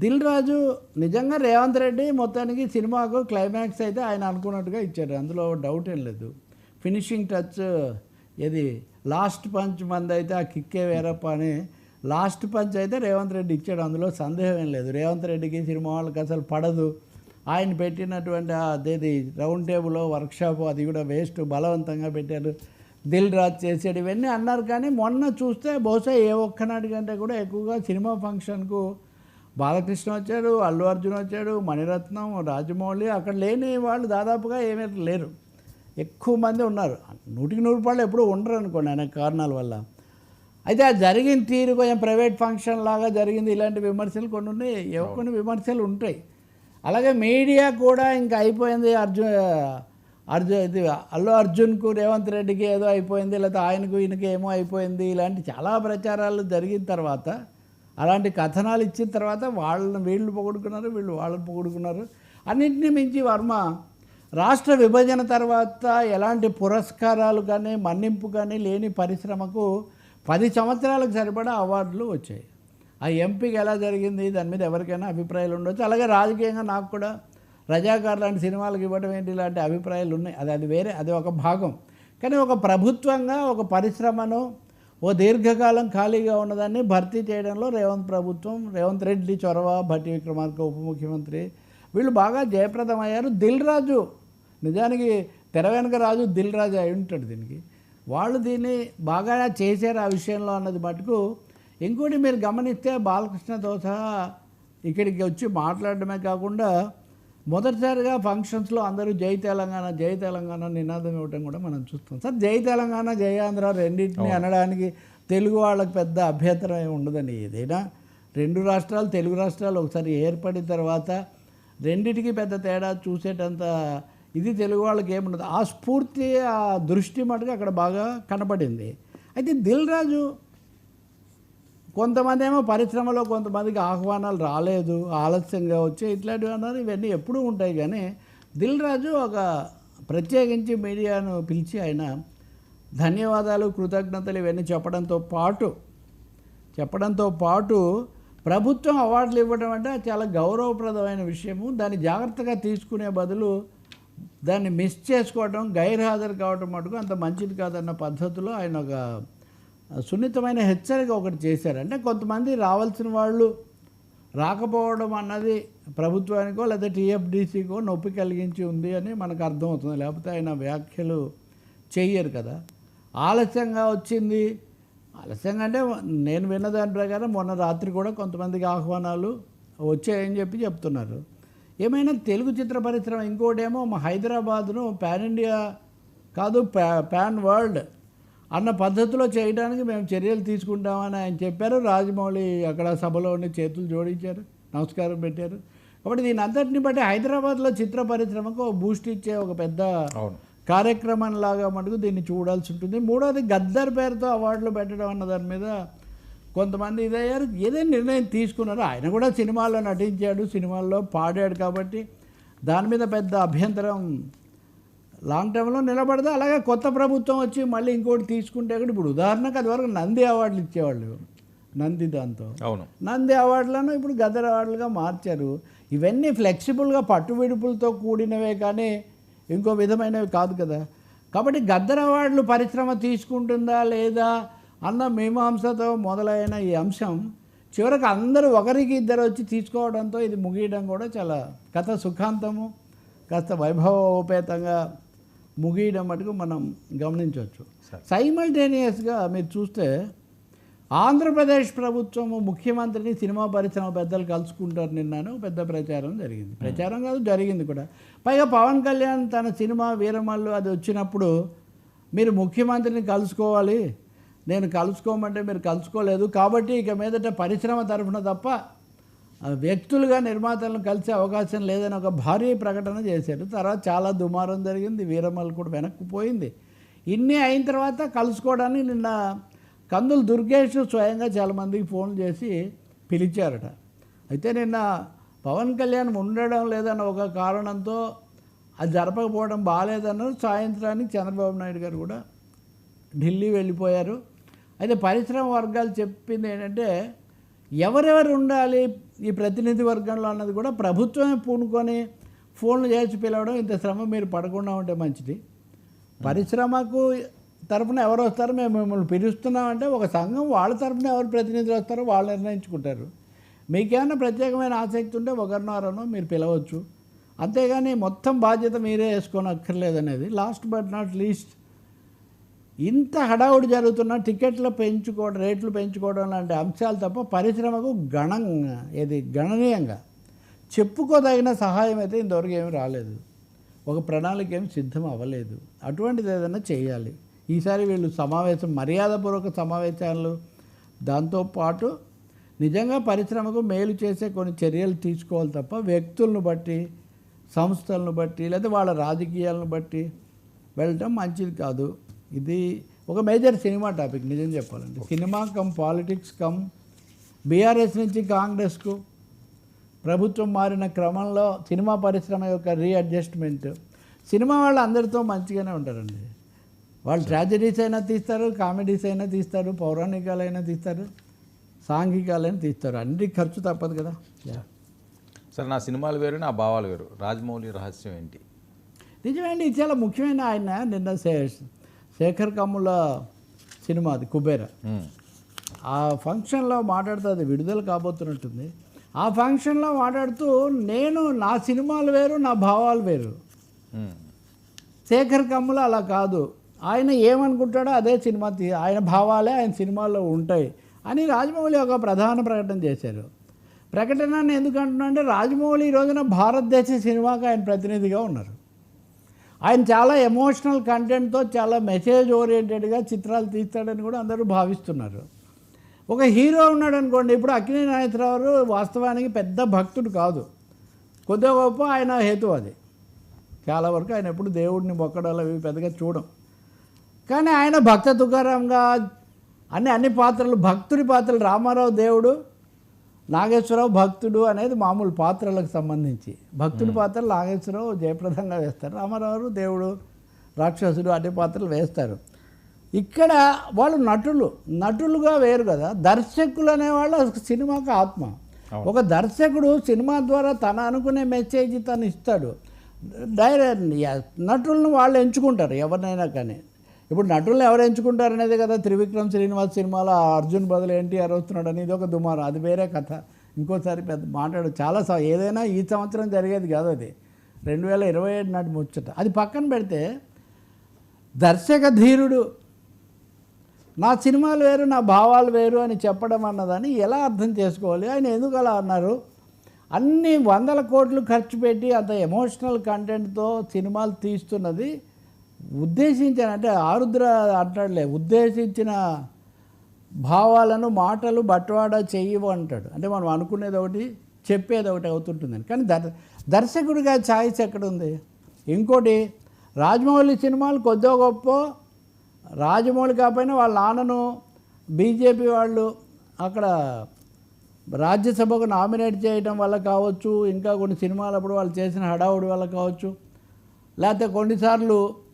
దిల్ రాజు నిజంగా రేవంత్ రెడ్డి మొత్తానికి సినిమాకు క్లైమాక్స్ అయితే ఆయన అనుకున్నట్టుగా ఇచ్చారు అందులో డౌట్ ఏం లేదు. ఫినిషింగ్ టచ్ ఇది లాస్ట్ పంచ్ మంది అయితే ఆ కిక్కే వేరప్ప అని లాస్ట్ పంచ్ అయితే రేవంత్ రెడ్డి ఇచ్చాడు. అందులో సందేహం ఏం లేదు. రేవంత్ రెడ్డికి సినిమా వాళ్ళకి అసలు పడదు. ఆయన పెట్టినటువంటి అదేది రౌండ్ టేబుల్ వర్క్షాప్ అది కూడా వేస్ట్ బలవంతంగా పెట్టారు. దిల్ రాజ్ చేసాడు ఇవన్నీ అన్నారు కానీ మొన్న చూస్తే బహుశా ఏ ఒక్కనాటి కంటే కూడా ఎక్కువగా సినిమా ఫంక్షన్కు బాలకృష్ణ వచ్చాడు అల్లు అర్జున్ వచ్చాడు మణిరత్నం రాజమౌళి అక్కడ లేని వాళ్ళు దాదాపుగా ఏమీ లేరు. ఎక్కువ మంది ఉన్నారు. నూటికి నూరు రూపాయలు ఎప్పుడూ ఉండరు అనుకోండి అనేక కారణాల వల్ల. అయితే ఆ జరిగిన తీరు కొంచెం ప్రైవేట్ ఫంక్షన్ లాగా జరిగింది ఇలాంటి విమర్శలు కొన్ని ఉన్నాయి కొన్ని విమర్శలు ఉంటాయి. అలాగే మీడియా కూడా ఇంకా అయిపోయింది. అర్జున్ అర్జున్ ఇది అల్లు అర్జున్కు రేవంత్ రెడ్డికి ఏదో అయిపోయింది లేకపోతే ఆయనకు ఈయనకి ఏమో అయిపోయింది ఇలాంటి చాలా ప్రచారాలు జరిగిన తర్వాత అలాంటి కథనాలు ఇచ్చిన తర్వాత వాళ్ళని వీళ్ళు పొగుడుకున్నారు వీళ్ళు వాళ్ళని పొగుడుకున్నారు. అన్నింటినీ మించి వర్మ రాష్ట్ర విభజన తర్వాత ఎలాంటి పురస్కారాలు కానీ మన్నింపు కానీ లేని పరిశ్రమకు పది సంవత్సరాలకు సరిపడా అవార్డులు వచ్చాయి. ఆ ఎంపీకి ఎలా జరిగింది? దాని మీద ఎవరికైనా అభిప్రాయాలు ఉండొచ్చు. అలాగే రాజకీయంగా నాకు కూడా రజాకార్ లాంటి సినిమాలకు ఇవ్వడం ఏంటి? ఇలాంటి అభిప్రాయాలు ఉన్నాయి. అది అది వేరే అది ఒక భాగం. కానీ ఒక ప్రభుత్వంగా ఒక పరిశ్రమను ఓ దీర్ఘకాలం ఖాళీగా ఉన్నదాన్ని భర్తీ చేయడంలో రేవంత్ ప్రభుత్వం రేవంత్ రెడ్డి చొరవ భట్టి విక్రమార్క ఉప ముఖ్యమంత్రి వీళ్ళు బాగా జయప్రదమయ్యారు. దిల్ రాజు నిజానికి తెర వెనక రాజు దిల్ రాజు అయి ఉంటాడు దీనికి. వాళ్ళు దీన్ని బాగా చేశారు ఆ విషయంలో అన్నది మటుకు ఇంకోటి మీరు గమనిస్తే బాలకృష్ణతో సహా ఇక్కడికి వచ్చి మాట్లాడడమే కాకుండా మొదటిసారిగా ఫంక్షన్స్లో అందరూ జై తెలంగాణ జై తెలంగాణ నినాదం ఇవ్వటం కూడా మనం చూస్తాం. సార్ జై తెలంగాణ జై ఆంధ్ర రెండింటిని అనడానికి తెలుగు వాళ్ళకి పెద్ద అభ్యంతరం ఏమి ఉండదండి ఏదైనా. రెండు రాష్ట్రాలు తెలుగు రాష్ట్రాలు ఒకసారి ఏర్పడిన తర్వాత రెండిటికి పెద్ద తేడా చూసేటంత ఇది తెలుగు వాళ్ళకి ఏముండదు. ఆ స్ఫూర్తి ఆ దృష్టి మటుకు అక్కడ బాగా కనపడింది. అయితే దిల్ రాజు కొంతమంది ఏమో పరిశ్రమలో కొంతమందికి ఆహ్వానాలు రాలేదు ఆలస్యంగా వచ్చే ఇట్లాంటివి అన్నారు. ఇవన్నీ ఎప్పుడూ ఉంటాయి కానీ దిల్ రాజు ఒక ప్రత్యేకించి మీడియాను పిలిచి ఆయన ధన్యవాదాలు కృతజ్ఞతలు ఇవన్నీ చెప్పడంతో పాటు చెప్పడంతో పాటు ప్రభుత్వం అవార్డులు ఇవ్వడం అంటే చాలా గౌరవప్రదమైన విషయము. దాన్ని జాగ్రత్తగా తీసుకునే బదులు దాన్ని మిస్ చేసుకోవడం గైర్హాజరు కావడం మటుకు అంత మంచిది కాదన్న పద్ధతిలో ఆయన ఒక సున్నితమైన హెచ్చరిక ఒకటి చేశారు. అంటే కొంతమంది రావాల్సిన వాళ్ళు రాకపోవడం అన్నది ప్రభుత్వానికో లేదా టీఎఫ్డీసీకో నొప్పి కలిగించి ఉంది అని మనకు అర్థమవుతుంది. లేకపోతే ఆయన వ్యాఖ్యలు చెయ్యరు కదా. ఆలస్యంగా వచ్చింది. ఆలస్యంగా అంటే నేను విన్న దాని ప్రకారం మొన్న రాత్రి కూడా కొంతమందికి ఆహ్వానాలు వచ్చాయని చెప్పి చెప్తున్నారు. ఏమైనా తెలుగు చిత్ర పరిశ్రమ ఇంకోటేమో మా హైదరాబాద్ను పాన్ ఇండియా కాదు పా పాన్ వరల్డ్ అన్న పద్ధతిలో చేయడానికి మేము చర్యలు తీసుకుంటామని ఆయన చెప్పారు. రాజమౌళి అక్కడ సభలో ఉండి చేతులు జోడించారు నమస్కారం పెట్టారు. కాబట్టి దీని అంతటిని బట్టి హైదరాబాద్లో చిత్ర పరిశ్రమకు బూస్ట్ ఇచ్చే ఒక పెద్ద కార్యక్రమం లాగా మటుకు దీన్ని చూడాల్సి ఉంటుంది. మూడోది గద్దర్ పేరుతో అవార్డులు పెట్టడం అన్న దాని మీద కొంతమంది ఇదయ్యారు. ఏదైనా నిర్ణయం తీసుకున్నారు ఆయన కూడా సినిమాల్లో నటించాడు సినిమాల్లో పాడాడు కాబట్టి దాని మీద పెద్ద అభ్యంతరం లాంగ్ టర్మ్లో నిలబడదు. అలాగే కొత్త ప్రభుత్వం వచ్చి మళ్ళీ ఇంకోటి తీసుకుంటే కూడా ఇప్పుడు ఉదాహరణకు అది వరకు నంది అవార్డులు ఇచ్చేవాళ్ళు నంది దాంతో. అవును. నంది అవార్డులను ఇప్పుడు గదర్ అవార్డులుగా మార్చారు. ఇవన్నీ ఫ్లెక్సిబుల్గా పట్టు విడుపులతో కూడినవే కానీ ఇంకో విధమైనవి కాదు కదా. కాబట్టి గద్దర్ అవార్డులు పరిశ్రమ తీసుకుంటుందా లేదా అన్న మీమాంసతో మొదలైన ఈ అంశం చివరికి అందరూ ఒకరికి ఇద్దరు వచ్చి తీసుకోవడంతో ఇది ముగియడం కూడా చాలా కథ సుఖాంతము కాస్త వైభవోపేతంగా ముగియడం మటుకు మనం గమనించవచ్చు. సైమల్టేనియస్గా మీరు చూస్తే ఆంధ్రప్రదేశ్ ప్రభుత్వము ముఖ్యమంత్రిని సినిమా పరిశ్రమ పెద్దలు కలుసుకుంటారు నిన్నాను పెద్ద ప్రచారం జరిగింది. ప్రచారం కాదు జరిగింది కూడా. పైగా పవన్ కళ్యాణ్ తన సినిమా వీరమల్లు అది వచ్చినప్పుడు మీరు ముఖ్యమంత్రిని కలుసుకోవాలి. నేను కలుసుకోమంటే మీరు కలుసుకోలేదు కాబట్టి ఇక మీదట పరిశ్రమ తరఫున తప్ప వ్యక్తులుగా నిర్మాతలను కలిసే అవకాశం లేదని ఒక భారీ ప్రకటన చేశారు. తర్వాత చాలా దుమారం జరిగింది. వీరమ్మల్ కూడా వెనక్కి పోయింది. ఇన్ని అయిన తర్వాత కలుసుకోవడానికి నిన్న కందులు దుర్గేష్ స్వయంగా చాలామందికి ఫోన్ చేసి పిలిచారట. అయితే నిన్న పవన్ కళ్యాణ్ ఉండడం లేదన్న ఒక కారణంతో అది జరపకపోవడం బాగాలేదన్నారు. సాయంత్రానికి చంద్రబాబు నాయుడు గారు కూడా ఢిల్లీ వెళ్ళిపోయారు. అయితే పరిశ్రమ వర్గాలు చెప్పింది ఏంటంటే ఎవరెవరు ఉండాలి? ఈ ప్రతినిధి వర్గంలో అన్నది కూడా ప్రభుత్వమే పూనుకొని ఫోన్లు చేసి పిలవడం ఇంత శ్రమ మీరు పడకుండా ఉంటే మంచిది. పరిశ్రమకు తరపున ఎవరు వస్తారో మేము మిమ్మల్ని పిలుస్తున్నామంటే ఒక సంఘం వాళ్ళ తరఫున ఎవరు ప్రతినిధులు వస్తారో వాళ్ళు నిర్ణయించుకుంటారు. మీకేమైనా ప్రత్యేకమైన ఆసక్తి ఉంటే ఒకరినోరనో మీరు పిలవచ్చు. అంతేగాని మొత్తం బాధ్యత మీరే వేసుకొని అక్కర్లేదనేది లాస్ట్ బట్ నాట్ లీస్ట్ ఇంత హడావుడి జరుగుతున్న టికెట్లు పెంచుకోవడం రేట్లు పెంచుకోవడం లాంటి అంశాలు తప్ప పరిశ్రమకు గణంగా ఇది గణనీయంగా చెప్పుకోదగిన సహాయం అయితే ఇంతవరకు ఏమి రాలేదు. ఒక ప్రణాళిక ఏమి సిద్ధం అవ్వలేదు. అటువంటిది ఏదైనా చేయాలి. ఈసారి వీళ్ళు సమావేశం మర్యాదపూర్వక సమావేశాలు దాంతోపాటు నిజంగా పరిశ్రమకు మేలు చేసే కొన్ని చర్యలు తీసుకోవాలి తప్ప వ్యక్తులను బట్టి సంస్థలను బట్టి లేదా వాళ్ళ రాజకీయాలను బట్టి వెళ్ళటం మంచిది కాదు. ఇది ఒక మేజర్ సినిమా టాపిక్ నిజం చెప్పాలంటే. Cinema cum politics cum. BRS నుంచి కాంగ్రెస్కు ప్రభుత్వం మారిన క్రమంలో సినిమా పరిశ్రమ యొక్క రీఅడ్జస్ట్మెంట్ సినిమా వాళ్ళు అందరితో మంచిగానే ఉంటారండి. వాళ్ళు ట్రాజడీస్ అయినా తీస్తారు కామెడీస్ అయినా తీస్తారు పౌరాణికాలైనా తీస్తారు సాంఘికాలైనా తీస్తారు. అన్ని ఖర్చు తప్పదు కదా. సరే నా సినిమాలు వేరు నా భావాలు వేరు. రాజమౌళి రహస్యం ఏంటి? నిజమేండి ఇది చాలా ముఖ్యమైన ఆయన నిన్న శేఖర్ కమ్ముల సినిమా అది కుబేర. ఆ ఫంక్షన్లో మాట్లాడుతూ అది విడుదల కాబోతున్నట్టుంది. ఆ ఫంక్షన్లో మాట్లాడుతూ నేను నా సినిమాలు వేరు నా భావాలు వేరు. శేఖర్ కమ్ముల అలా కాదు. ఆయన ఏమనుకుంటాడో అదే సినిమా తీ ఆయన భావాలే ఆయన సినిమాల్లో ఉంటాయి అని రాజమౌళి ఒక ప్రధాన ప్రకటన చేశారు. ప్రకటన ఎందుకు అంటున్నా అంటే రాజమౌళి ఈ రోజున భారతదేశ సినిమాకి ఆయన ప్రతినిధిగా ఉన్నారు. ఆయన చాలా ఎమోషనల్ కంటెంట్తో చాలా మెసేజ్ ఓరియంటెడ్గా చిత్రాలు తీస్తాడని కూడా అందరూ భావిస్తున్నారు. ఒక హీరో ఉన్నాడు అనుకోండి ఇప్పుడు అక్కినే నాగేశ్వరరావు వాస్తవానికి పెద్ద భక్తుడు కాదు. కొద్దిగా గొప్ప ఆయన హేతు అది. చాలా వరకు ఆయన ఎప్పుడు దేవుడిని మొక్కడాలు అవి పెద్దగా చూడం. కానీ ఆయన భక్త తుకారాంగా అన్ని అన్ని పాత్రలు భక్తుడి పాత్రలు రామారావు దేవుడు నాగేశ్వరరావు భక్తుడు అనేది మామూలు పాత్రలకు సంబంధించి. భక్తుడి పాత్రలు నాగేశ్వరరావు జయప్రదంగా వేస్తారు. రామారావు దేవుడు రాక్షసుడు అన్ని పాత్రలు వేస్తారు. ఇక్కడ వాళ్ళు నటులు. నటులుగా వేరు కదా. దర్శకులు అనేవాళ్ళు సినిమాకి ఆత్మ. ఒక దర్శకుడు సినిమా ద్వారా తన అనుకునే మెసేజ్ తను ఇస్తాడు. డైరెక్ట్ నటులను వాళ్ళు ఎంచుకుంటారు ఎవరినైనా కానీ. ఇప్పుడు నటులను ఎవరు ఎంచుకుంటారు అనేది కదా త్రివిక్రమ్ శ్రీనివాస్ సినిమాలో అర్జున్ బదులు ఎన్టీఆర్ వస్తున్నాడు అనేది ఒక దుమారం. అది వేరే కథ. ఇంకోసారి పెద్ద మాట్లాడు. చాలా స- ఏదైనా ఈ సంవత్సరం జరిగేది కాదు అది. రెండు వేల ఇరవై ఏడు నాటి ముచ్చట. అది పక్కన పెడితే దర్శక ధీరుడు నా సినిమాలు వేరు నా భావాలు వేరు అని చెప్పడం అన్నదని ఎలా అర్థం చేసుకోవాలి? ఆయన ఎందుకు అలా అన్నారు? అన్ని వందల కోట్లు ఖర్చు పెట్టి అంత ఎమోషనల్ కంటెంట్తో సినిమాలు తీస్తున్నది ఉద్దేశించిన అంటే ఆరుద్ర అంటాడులే ఉద్దేశించిన భావాలను మాటలు బట్వాడా చెయ్యవు అంటాడు. అంటే మనం అనుకునేది ఒకటి చెప్పేది ఒకటి అవుతుంటుందని. కానీ దర్ దర్శకుడిగా ఛాయిస్ ఎక్కడుంది? ఇంకోటి రాజమౌళి సినిమాలు కొద్దిగా గొప్ప రాజమౌళి కాకపోయినా వాళ్ళ నాన్నను బీజేపీ వాళ్ళు అక్కడ రాజ్యసభకు నామినేట్ చేయడం వల్ల కావచ్చు ఇంకా కొన్ని సినిమాలు అప్పుడు వాళ్ళు చేసిన హడావుడి వల్ల కావచ్చు లేకపోతే కొన్నిసార్లు